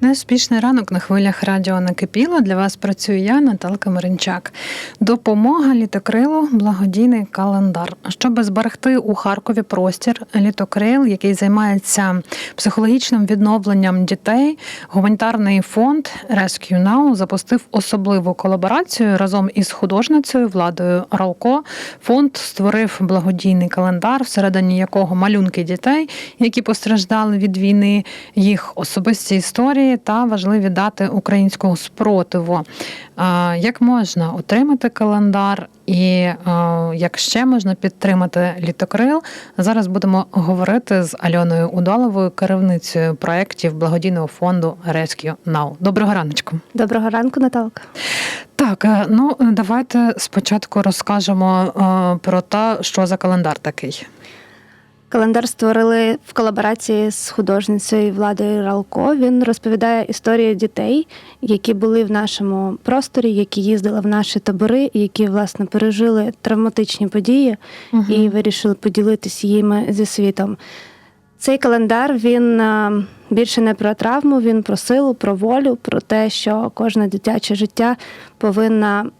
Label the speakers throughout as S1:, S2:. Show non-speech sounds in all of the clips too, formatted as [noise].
S1: Неспішний ранок на хвилях радіо накипіло. Для вас працюю я, Наталка Маринчак. Допомога літокрилу благодійний календар. Щоб зберегти у Харкові простір, літокрил, який займається психологічним відновленням дітей, гуманітарний фонд Rescue Now запустив особливу колаборацію разом із художницею Владою Ралко. Фонд створив благодійний календар, всередині якого малюнки дітей, які постраждали від війни, їх особисті історії та важливі дати українського спротиву. Як можна отримати календар і як ще можна підтримати літокрил? Зараз будемо говорити з Альоною Удаловою, керівницею проєктів благодійного фонду Rescue Now. Доброго раночку.
S2: Доброго ранку, Наталка.
S1: Так, е, ну давайте спочатку розкажемо е, про те, що за календар такий.
S2: Календар створили в колаборації з художницею Владою Ралко. Він розповідає історії дітей, які були в нашому просторі, які їздили в наші табори, які власне пережили травматичні події
S1: Угу.
S2: і вирішили поділитися їми зі світом. Цей календар він е, більше не про травму, він про силу, про волю, про те, що кожне дитяче життя повинна,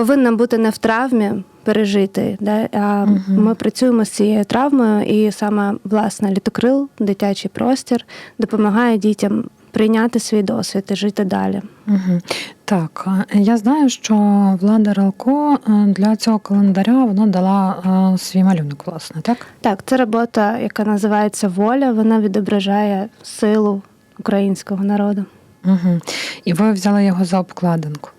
S2: повинна бути не в травмі пережити. Да? А
S1: Мгм.
S2: ми працюємо з цією травмою, і саме власне літокрил, дитячий простір, допомагає дітям прийняти свій досвід і жити далі.
S1: Угу. Так, я знаю, що влада Ралко е, для цього календаря вона дала е, свій малюнок, власне, так?
S2: Так, це робота, яка називається Воля. Вона відображає силу українського народу.
S1: Угу. І ви взяли його за обкладинку.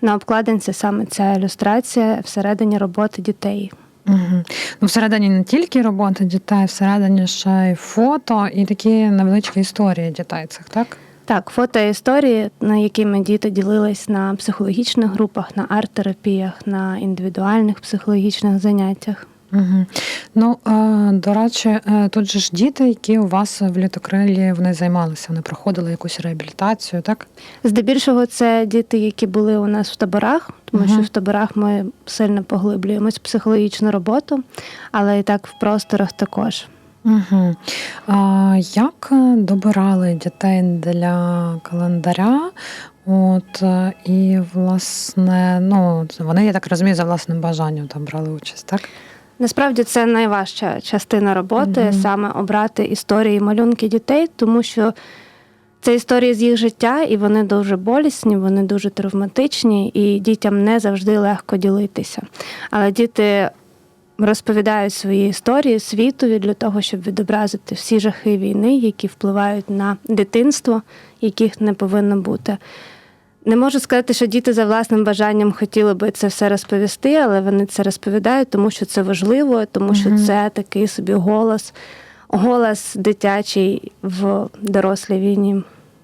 S2: На обкладинці саме ця ілюстрація всередині роботи дітей.
S1: Угу. Ну, всередині не тільки роботи дітей, всередині ще й фото і такі невеличкі історії дітей цих, так?
S2: Так, фото історії, на якими діти ділились на психологічних групах, на арт-терапіях, на індивідуальних психологічних заняттях.
S1: Угу. Ну, до речі, е, тут же ж діти, які у вас в літокрилі вони займалися, вони проходили якусь реабілітацію, так?
S2: Здебільшого це діти, які були у нас в таборах, тому
S1: Мгм.
S2: що в таборах ми сильно поглиблюємось психологічну роботу, але і так в просторах також.
S1: Угу. А, як добирали дітей для календаря? От е, і власне, ну вони, я так розумію, за власним бажанням там брали участь, так?
S2: Насправді це найважча частина роботи
S1: Мгм.
S2: саме обрати історії, малюнки дітей, тому що це історії з їх життя, і вони дуже болісні, вони дуже травматичні, і дітям не завжди легко ділитися. Але діти розповідають свої історії світові для того, щоб відобразити всі жахи війни, які впливають на дитинство, яких не повинно бути. Не можу сказати, що діти за власним бажанням хотіли би це все розповісти, але вони це розповідають, тому що це важливо, тому що це такий собі голос, голос дитячий в дорослій війні.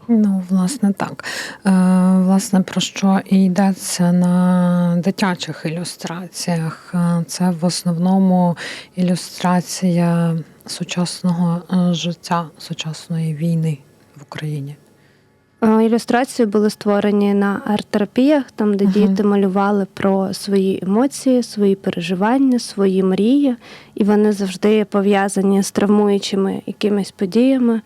S1: Ну, власне, так. Е, власне, про що і йдеться на дитячих ілюстраціях. Е, Це в основному ілюстрація сучасного е, життя, сучасної війни в Україні.
S2: Е, Ілюстрації були створені на арт-терапіях, там, де
S1: ага.
S2: діти малювали про свої емоції, свої переживання, свої мрії, і вони завжди пов'язані з травмуючими якимись подіями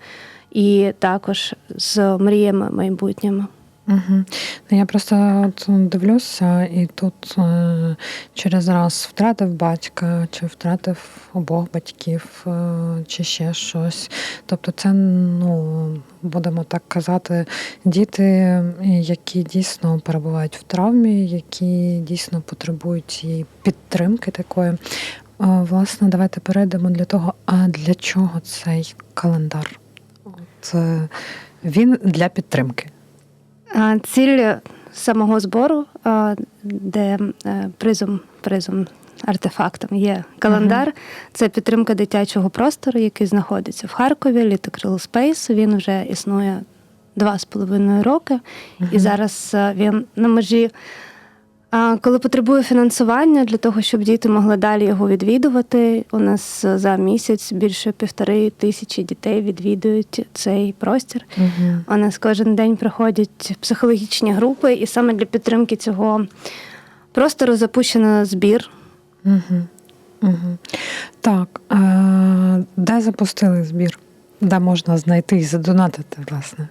S2: і також з мріями майбутніми.
S1: Угу. Ну, я просто от дивлюся, і тут е, через раз втратив батька, чи втратив обох батьків, е, чи ще щось. Тобто, це, ну, будемо так казати, діти, які дійсно перебувають в травмі, які дійсно потребують цієї підтримки такої. Е, Власне, давайте перейдемо для того, а для чого цей календар? От, е, він для підтримки.
S2: Ціль самого збору, де е, призом, призом артефактом є календар. Це підтримка дитячого простору, який знаходиться в Харкові, Літокрил Спейс. Він вже існує два з половиною роки, і зараз е, він на межі коли потребує фінансування для того, щоб діти могли далі його відвідувати, у нас за місяць більше півтори тисячі дітей відвідують цей простір.
S1: Угу.
S2: У нас кожен день проходять психологічні групи, і саме для підтримки цього простору запущено збір
S1: Угу. Угу. Так, е- де запустили збір? Де можна знайти і задонатити, власне?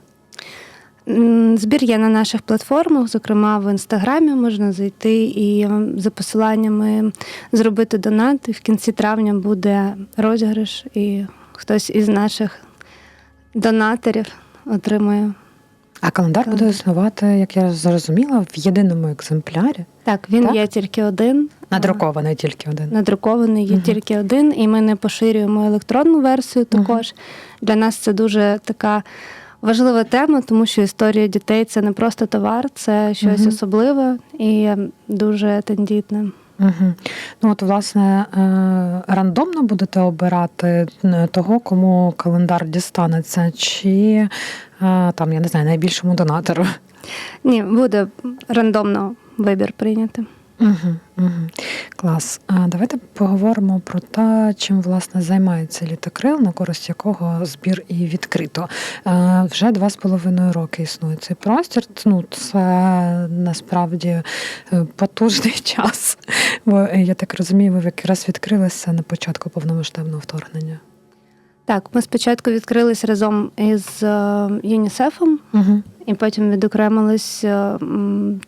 S2: Збір є на наших платформах, зокрема в інстаграмі можна зайти і за посиланнями зробити донат. І в кінці травня буде розіграш, і хтось із наших донаторів отримує.
S1: А календар буде існувати, як я зрозуміла, в єдиному екземплярі.
S2: Так, він
S1: Так?
S2: є тільки один.
S1: Надрукований тільки один.
S2: Надрукований є
S1: Мгм.
S2: тільки один, і ми не поширюємо електронну версію також. Для нас це дуже така важлива тема, тому що історія дітей це не просто товар, це щось
S1: Мгм.
S2: особливе і дуже тендітне.
S1: Угу. Ну от, власне, е- рандомно будете обирати е, того, кому календар дістанеться, чи е- там, я не знаю, найбільшому донатору.
S2: Ні, буде рандомно вибір прийняти.
S1: Угу, угу. Клас. А давайте поговоримо про те, чим власне займається літокрил, на користь якого збір і відкрито. Е, Вже два з половиною роки існує цей простір. Ну, це насправді е, потужний [laughs] час. Бо е, я так розумію, ви якраз відкрилися на початку повномасштабного вторгнення.
S2: Так, ми спочатку відкрились разом із е, ЮНІСЕФом,
S1: Угу.
S2: і потім відокремились, е,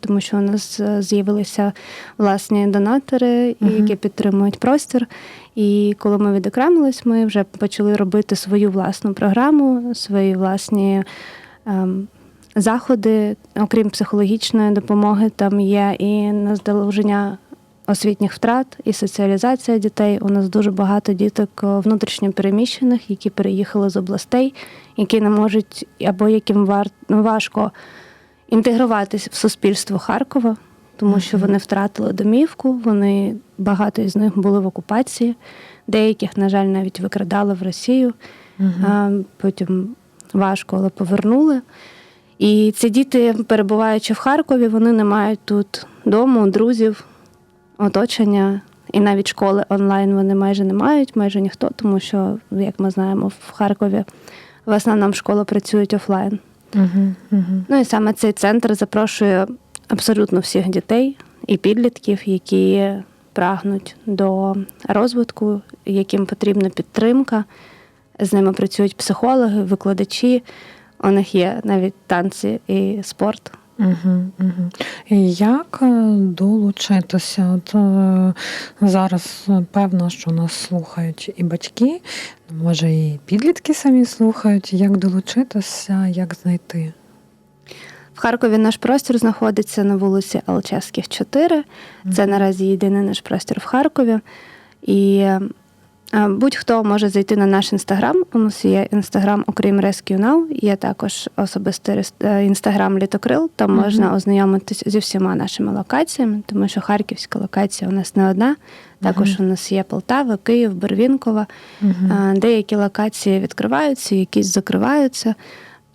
S2: тому що у нас е, з'явилися власні донатори,
S1: Мгм.
S2: які підтримують простір. І коли ми відокремились, ми вже почали робити свою власну програму, свої власні ем, заходи. Окрім психологічної допомоги, там є і наздолуження освітніх втрат, і соціалізація дітей. У нас дуже багато діток е, внутрішньо переміщених, які переїхали з областей, які не можуть або яким вар... важко інтегруватися в суспільство Харкова, тому що вони втратили домівку, вони багато із них були в окупації, деяких, на жаль, навіть викрадали в Росію. А, потім важко, але повернули. І ці діти, перебуваючи в Харкові, вони не мають тут дому, друзів, оточення. І навіть школи онлайн вони майже не мають, майже ніхто, тому що, як ми знаємо, в Харкові в основному школи працюють офлайн.
S1: Угу. Угу.
S2: Ну і саме цей центр запрошує абсолютно всіх дітей і підлітків, які прагнуть до розвитку, яким потрібна підтримка. З ними працюють психологи, викладачі. У них є навіть танці і спорт.
S1: Угу, угу. І як е, долучитися? От е, зараз е, певно, що нас слухають і батьки, може, і підлітки самі слухають. Як долучитися, як знайти?
S2: В Харкові наш простір знаходиться на вулиці Алчевських, 4. Це наразі єдиний наш простір в Харкові. І будь-хто може зайти на наш інстаграм. У нас є інстаграм, окрім Rescue Now, є також особистий е, інстаграм Літокрил. Там
S1: Мгм.
S2: можна ознайомитись зі всіма нашими локаціями, тому що харківська локація у нас не одна. Також
S1: Мгм.
S2: у нас є Полтава, Київ, Барвінкова. Uh-huh. Деякі локації відкриваються, якісь закриваються.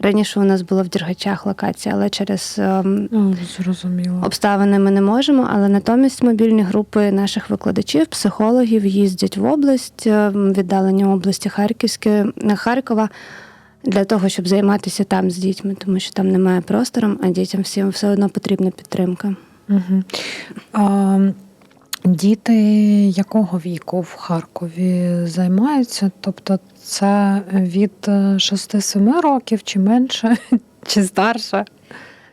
S2: Раніше у нас була в Дергачах локація, але через ем,
S1: зрозуміло.
S2: обставини ми не можемо. Але натомість мобільні групи наших викладачів, психологів їздять в область, е, в віддалені області Харківської Харкова. Для того, щоб займатися там з дітьми, тому що там немає простору, а дітям всім все одно потрібна підтримка.
S1: Угу. А, діти якого віку в Харкові займаються? Тобто це від 6-7 років чи менше, [laughs] чи старше?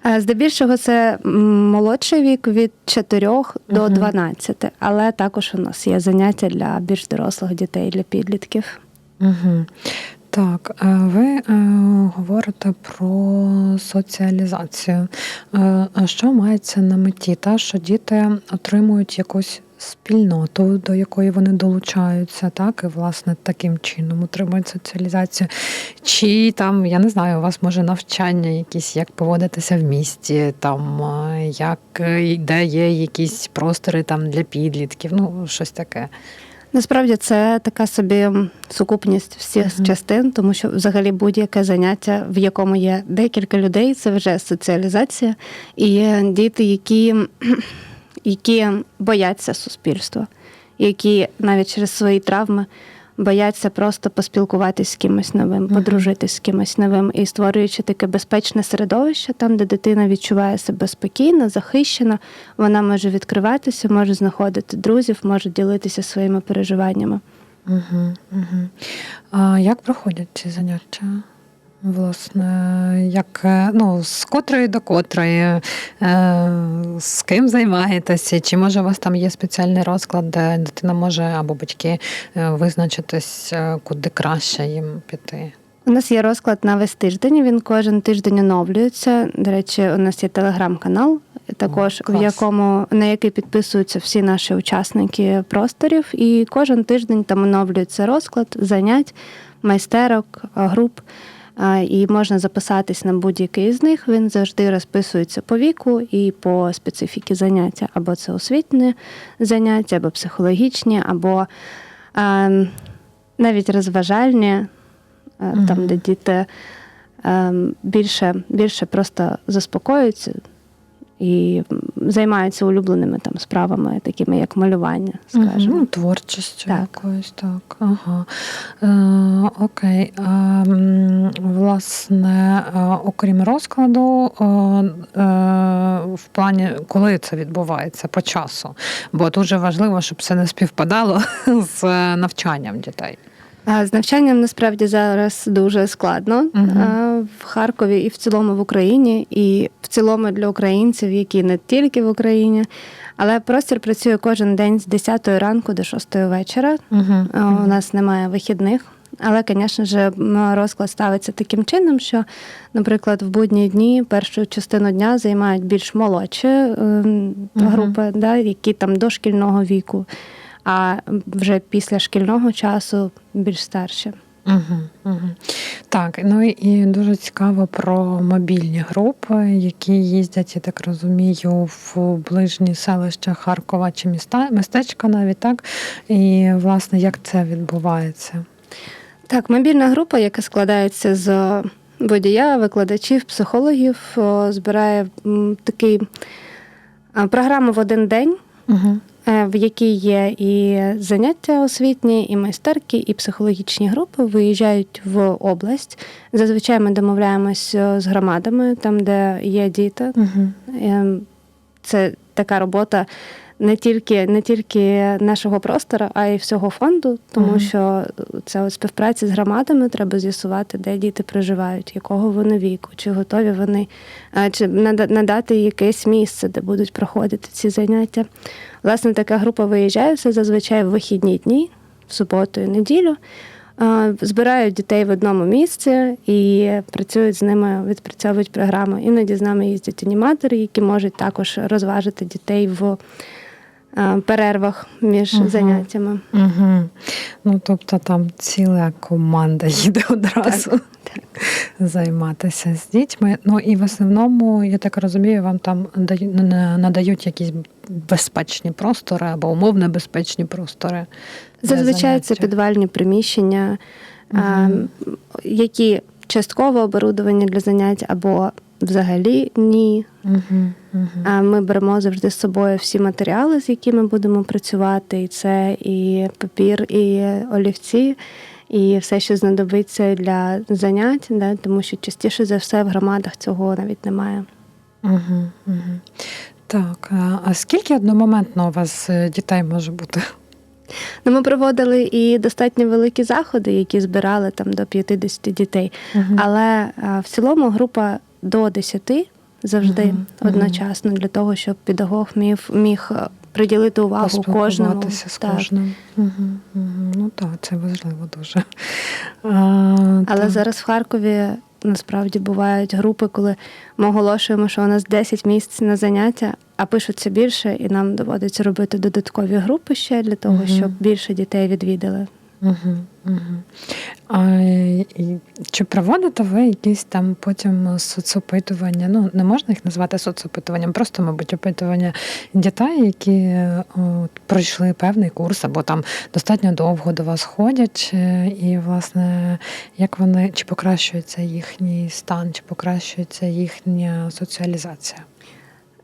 S2: Е, Здебільшого це молодший вік від 4 до
S1: Мгм.
S2: 12, але також у нас є заняття для більш дорослих дітей, для підлітків.
S1: Угу. Так, е, ви е, говорите про соціалізацію. Е, що мається на меті? Та, що діти отримують якусь спільноту, до якої вони долучаються, так, і власне таким чином отримують соціалізацію. Чи там, я не знаю, у вас може навчання якісь, як поводитися в місті, там як де є якісь простори там для підлітків, ну щось таке.
S2: Насправді це така собі сукупність всіх
S1: Мгм.
S2: частин, тому що взагалі будь-яке заняття, в якому є декілька людей, це вже соціалізація. І є діти, які, [clears throat] які бояться суспільства, які навіть через свої травми бояться просто поспілкуватися з кимось новим, подружитись з кимось новим і створюючи таке безпечне середовище, там, де дитина відчуває себе спокійно, захищена, вона може відкриватися, може знаходити друзів, може ділитися своїми переживаннями.
S1: Угу, угу. А як проходять ці заняття? Власне, як е, ну, з котрої до котрої, е, з ким займаєтеся? Чи може у вас там є спеціальний розклад, де дитина може або батьки е, визначитись, куди краще їм піти?
S2: У нас є розклад на весь тиждень. Він кожен тиждень оновлюється. До речі, у нас є телеграм-канал, також
S1: О,
S2: в якому на який підписуються всі наші учасники просторів. І кожен тиждень там оновлюється розклад занять, майстерок, груп. І можна записатись на будь-який з них. Він завжди розписується по віку і по специфіки заняття. Або це освітні заняття, або психологічні, або навіть розважальні, там, де діти більше, більше просто заспокоюються і займаються улюбленими там справами, такими як малювання, скажімо.
S1: Ну, творчістю
S2: Так.
S1: якоюсь, так. Ага. Е, окей. М, власне, е, окрім розкладу, е, е, в плані, коли це відбувається по часу? Бо дуже важливо, щоб це не співпадало [laughs] з е, навчанням дітей.
S2: З навчанням насправді зараз дуже складно е, в Харкові і в цілому в Україні, і в цілому для українців, які не тільки в Україні. Але простір працює кожен день з 10 ранку до 6 вечора.
S1: Угу.
S2: У нас немає вихідних. Але, звісно ж, розклад ставиться таким чином, що, наприклад, в будні дні першу частину дня займають більш молодші ем, групи, да, які там до шкільного віку, а вже після шкільного часу більш старші.
S1: Угу, угу. Так, ну і дуже цікаво про мобільні групи, які їздять, я так розумію, в ближні селища Харкова чи міста, містечка навіть так. І власне як це відбувається?
S2: Так, мобільна група, яка складається з водія, викладачів, психологів, збирає такий програму в один день.
S1: Угу.
S2: Е, в якій є і заняття освітні, і майстерки, і психологічні групи виїжджають в область. Зазвичай ми домовляємось е, з громадами, там, де є діти.
S1: Угу.
S2: Це така робота не тільки, не тільки нашого простору, а й всього фонду, тому
S1: Мгм.
S2: що це от співпраця з громадами треба з'ясувати, де діти проживають, якого вони віку, чи готові вони, е, чи надати якесь місце, де будуть проходити ці заняття. Власне, така група виїжджає все зазвичай в вихідні дні, в суботу і неділю. е, Збирають дітей в одному місці і працюють з ними, відпрацьовують програми. Іноді з нами їздять аніматори, які можуть також розважити дітей в перервах між
S1: Мгм.
S2: заняттями.
S1: Угу. Ну, тобто там ціла команда їде одразу займатися з дітьми. Ну і в основному, я так розумію, вам там надають якісь безпечні простори або умовно безпечні простори.
S2: Зазвичай це підвальні приміщення, е,
S1: Мгм.
S2: які частково оборудовані для занять або взагалі ні.
S1: Угу, угу.
S2: А Ми беремо завжди з собою всі матеріали, з якими будемо працювати. І це і папір, і олівці, і все, що знадобиться для занять, да, тому що частіше за все в громадах цього навіть немає.
S1: Угу, угу. Так, а- скільки одномоментно у вас е, дітей може бути?
S2: Ну, ми проводили і достатньо великі заходи, які збирали там до 50 дітей.
S1: Мгм.
S2: Але в цілому група до 10 завжди
S1: Мгм, мгм.
S2: одночасно для того, щоб педагог міг, міг е, приділити увагу кожному.
S1: З
S2: Так.
S1: кожним. Угу, угу. Ну так, це важливо дуже. А,
S2: Але
S1: так.
S2: зараз в Харкові насправді бувають групи, коли ми оголошуємо, що у нас 10 місць на заняття, а пишуться більше, і нам доводиться робити додаткові групи ще для того, щоб більше дітей відвідали.
S1: Угу, угу. А, і, чи проводите ви якісь там потім соцопитування? Ну, не можна їх назвати соцопитуванням, просто, мабуть, опитування дітей, які от, пройшли певний курс, або там достатньо довго до вас ходять, е, і, власне, як вони чи покращується їхній стан, чи покращується їхня соціалізація?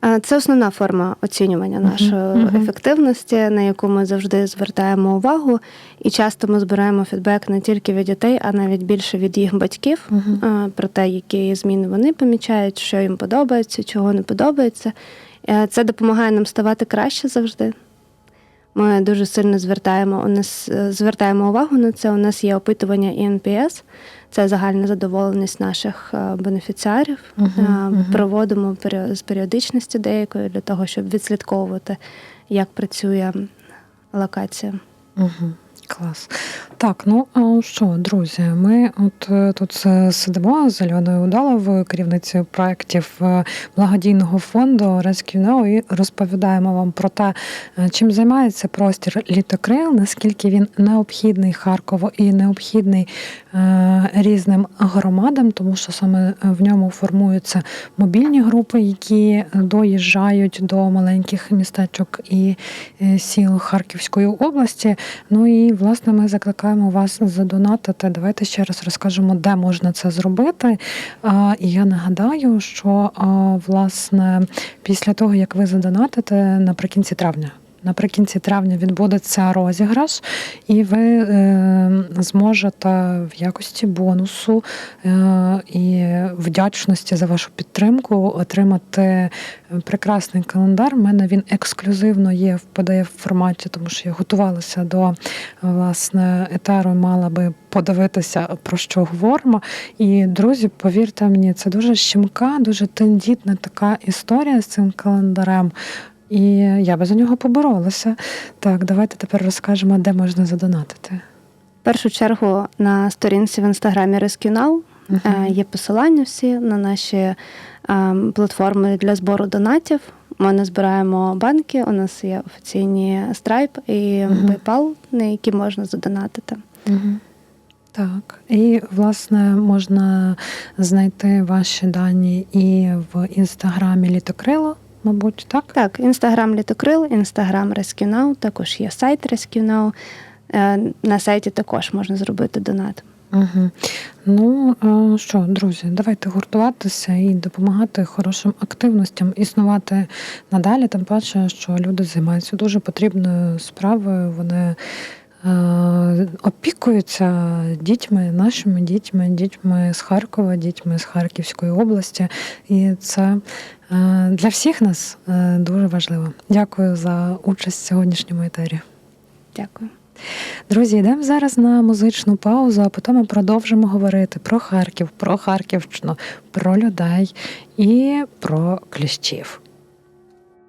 S2: Е, Це основна форма оцінювання нашої
S1: мгм.
S2: ефективності, на яку ми завжди звертаємо увагу. І часто ми збираємо фідбек не тільки від дітей, а навіть більше від їх батьків
S1: Мгм.
S2: е, про те, які зміни вони помічають, що їм подобається, чого не подобається. Е, Це допомагає нам ставати краще завжди. Ми дуже сильно звертаємо у нас звертаємо увагу на це. У нас є опитування ІНПС, це загальна задоволеність наших е, бенефіціарів.
S1: Мгм,
S2: Е,
S1: мгм.
S2: Проводимо з періодичністю деякою для того, щоб відслідковувати, як працює локація.
S1: Угу. Клас. Так, ну що, друзі, ми от е, тут сидимо з Альоною Удаловою, керівницею проєктів е, благодійного фонду Rescue і розповідаємо вам про те, е, чим займається простір літокрил, наскільки він необхідний Харкову і необхідний різним громадам, тому що саме в ньому формуються мобільні групи, які доїжджають до маленьких містечок і сіл Харківської області. Ну і власне ми закликаємо вас задонатити. Давайте ще раз розкажемо, де можна це зробити. І я нагадаю, що власне після того, як ви задонатите наприкінці травня. Наприкінці травня відбудеться розіграш, і ви е, зможете в якості бонусу е, і вдячності за вашу підтримку отримати прекрасний календар. У мене він ексклюзивно є в pdf форматі, тому що я готувалася до власне етеру, і мала би подивитися про що говоримо. І друзі, повірте мені, це дуже щемка, дуже тендітна така історія з цим календарем. І я би за нього поборолася. Так, давайте тепер розкажемо, де можна задонатити.
S2: В першу чергу на сторінці в інстаграмі Rescue Now е, є посилання всі на наші е, платформи для збору донатів. Ми не збираємо банки, у нас є офіційні Stripe і. PayPal, на які можна задонатити.
S1: Угу. Так, і власне можна знайти ваші дані і в інстаграмі Літокрило, мабуть, так?
S2: Так, інстаграм Літокрил, інстаграм Rescue також є сайт Rescue Е, На сайті також можна зробити донат.
S1: Угу. Ну е, що, друзі, давайте гуртуватися і допомагати хорошим активностям, існувати надалі. Тим паче, що люди займаються дуже потрібною справою. Вони опікуються дітьми, нашими дітьми, дітьми з Харкова, дітьми з Харківської області. І це е, для всіх нас е, дуже важливо. Дякую за участь в сьогоднішньому етері.
S2: Дякую.
S1: Друзі, йдемо зараз на музичну паузу, а потім ми продовжимо говорити про Харків, про Харківщину, про людей і про кліщів.